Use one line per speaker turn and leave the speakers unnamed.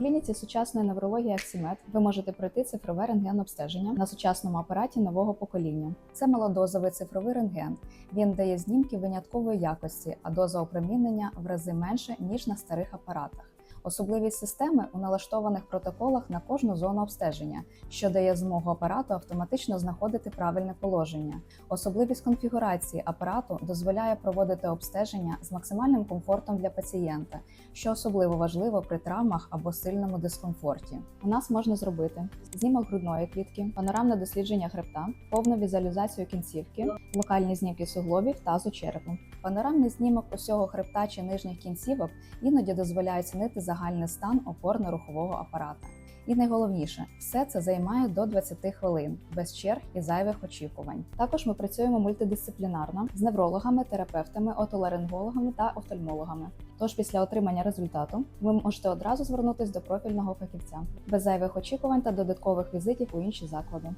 клініці сучасної неврології Аксімет ви можете пройти цифрове рентген-обстеження на сучасному апараті нового покоління. Це малодозовий цифровий рентген. Він дає знімки виняткової якості, а доза опромінення в рази менше ніж на старих апаратах. Особливість системи у налаштованих протоколах на кожну зону обстеження, що дає змогу апарату автоматично знаходити правильне положення. Особливість конфігурації апарату дозволяє проводити обстеження з максимальним комфортом для пацієнта, що особливо важливо при травмах або сильному дискомфорті. У нас можна зробити знімок грудної клітки, панорамне дослідження хребта, повну візуалізацію кінцівки, локальні знімки суглобів тазу черепу. Панорамний знімок усього хребта чи нижніх кінцівок іноді дозволяє оцінити загальний стан опорно-рухового апарата. І найголовніше, все це займає до 20 хвилин без черг і зайвих очікувань. Також ми працюємо мультидисциплінарно з неврологами, терапевтами, отоларингологами та офтальмологами. Тож після отримання результату ви можете одразу звернутися до профільного фахівця без зайвих очікувань та додаткових візитів у інші заклади.